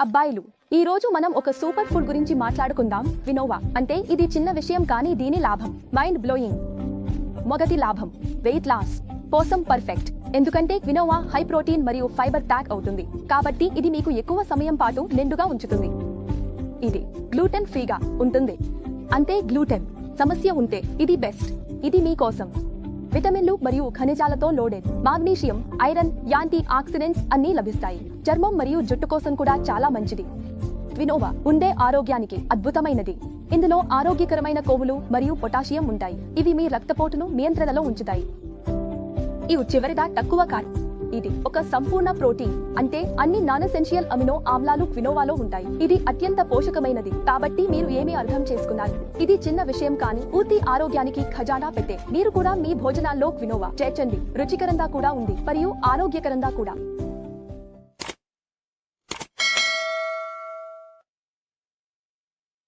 అబ్బాయిలు. ఈ రోజు మనం ఒక సూపర్ ఫుడ్ గురించి మాట్లాడుకుందాం. వినోవా అంటే ఇది చిన్న విషయం కానీ దీని లాభం. Mind blowing. మొదటి లాభం వెయిట్ లాస్. కోసం పర్ఫెక్ట్. ఎందుకంటే వినోవా హై ప్రోటీన్ మరియు ఫైబర్ ప్యాక్ అవుతుంది. కాబట్టి ఇది మీకు ఎక్కువ సమయం పాటు నిండుగా ఉంచుతుంది. ఇది గ్లూటెన్ ఫ్రీగా ఉంటుంది. అంటే గ్లూటెన్. సమస్య ఉంటే ఇది బెస్ట్. ఇది మీకోసం విటమిన్లు మరియు ఖనిజాలతో loaded. Magnesium iron antioxidants అన్నీ లభిస్తాయి. చర్మం మరియు జుట్టు కోసం కూడా చాలా మంచిది. వినోవా ఉండే ఆరోగ్యానికి అద్భుతమైనది. ఇందులో ఆరోగ్యకరమైన కొవ్వులు మరియు పొటాషియం ఉంటాయి. ఇవి మీ రక్తపోటును నియంత్రణలో ఉంచుతాయి. ఇవి చివరిదా తక్కువ కాదు ఇది ఒక సంపూర్ణ ప్రోటీన్. అంటే అన్ని నాన్ ఎసెన్షియల్ అమినో ఆమ్లాలు క్వినోవాలో ఉంటాయి. ఇది అత్యంత పోషకమైనది. కాబట్టి మీరు ఏమి అర్థం చేసుకున్నారు? ఇది చిన్న విషయం కానీ పూర్తి ఆరోగ్యానికి ఖజానా పెట్టే. మీరు కూడా మీ భోజనాల్లో క్వినోవా చేర్చండి రుచికరంగా కూడా ఉంది. మరియు ఆరోగ్యకరంగా కూడా.